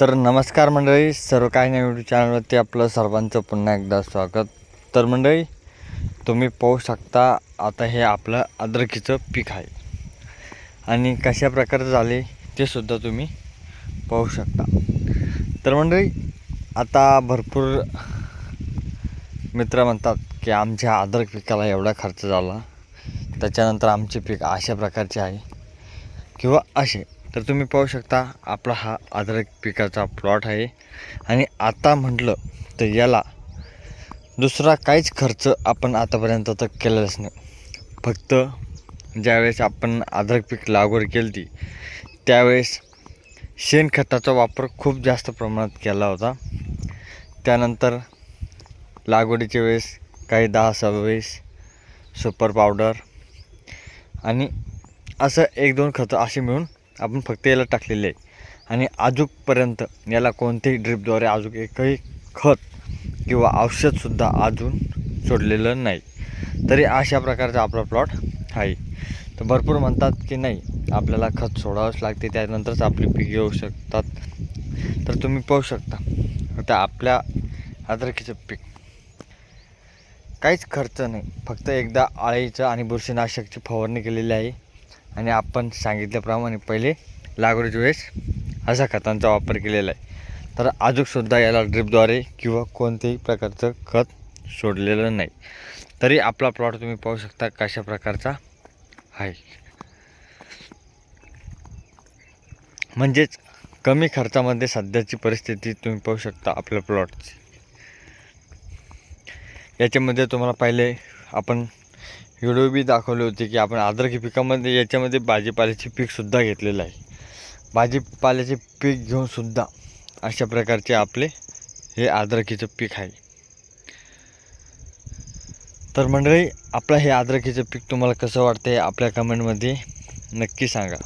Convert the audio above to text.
तर नमस्कार मंडळी सर्व काही नाही यूट्यूब चॅनलवरती आपलं सर्वांचं पुन्हा एकदा स्वागत. तर मंडळी तुम्ही पाहू शकता आता हे आपलं अद्रकीचं पीक आहे. आणि कशा प्रकारे झाले ते सुद्धा तुम्ही पाहू शकता. तर मंडळी आता भरपूर मित्र म्हणतात की आमच्या अद्रक पिकाला एवढा खर्च झाला. त्याच्यानंतर आमचे पीक अशा प्रकारचे आहे. किंवा असे. तर तुम्ही पाहू शकता आपला हा अद्रक पिकाचा प्लॉट आहे. आणि आता म्हटलं तर याला दुसरा काहीच खर्च आपण आतापर्यंत तर केलेलाच नाही. फक्त ज्यावेळेस आपण अद्रक पीक लागवड केली ती त्यावेळेस शेणखताचा वापर खूप जास्त प्रमाणात केला होता. त्यानंतर लागवडीच्या वेळेस काही दहा सव्वीस सुपर पावडर आणि असं एक दोन खतं असे मिळून आपण फक्त याला टाकलेले आहे. आणि आजूकपर्यंत याला कोणत्याही ड्रिपद्वारे अजून एकही खत किंवा औषधसुद्धा अजून सोडलेलं नाही. तरी अशा प्रकारचा आपला प्लॉट आहे. तर भरपूर म्हणतात की नाही आपल्याला खत सोडावंच लागते त्यानंतरच आपली पीक येऊ शकतात. तर तुम्ही पाहू शकता आता आपल्या अद्रकीचं पीक. काहीच खर्च नाही. फक्त एकदा आळीचं आणि बुरशीनाशकची फवारणी केलेली आहे. आणि आपण सांगितल्याप्रमाणे पहिले लागवडीच्या वेळेस अशा खतांचा वापर केलेला आहे. तर अजूनसुद्धा याला ड्रिपद्वारे किंवा कोणत्याही प्रकारचं खत सोडलेलं नाही. तरी आपला प्लॉट तुम्ही पाहू शकता कशा प्रकारचा आहे. म्हणजेच कमी खर्चामध्ये सध्याची परिस्थिती तुम्ही पाहू शकता आपल्या प्लॉटची याच्यामध्ये तुम्हाला पहिले आपण व्हिडिओ बी दाखवले होते की आपण अद्रकी पिकामध्ये याच्यामध्ये भाजीपाल्याचे पीकसुद्धा घेतलेलं आहे. भाजीपाल्याचे पीक घेऊनसुद्धा अशा प्रकारचे आपले हे अद्रकीचं पीक आहे. तर मंडळी आपलं हे अद्रकीचं पीक तुम्हाला कसं वाटतं आहे आपल्या कमेंटमध्ये नक्की सांगा.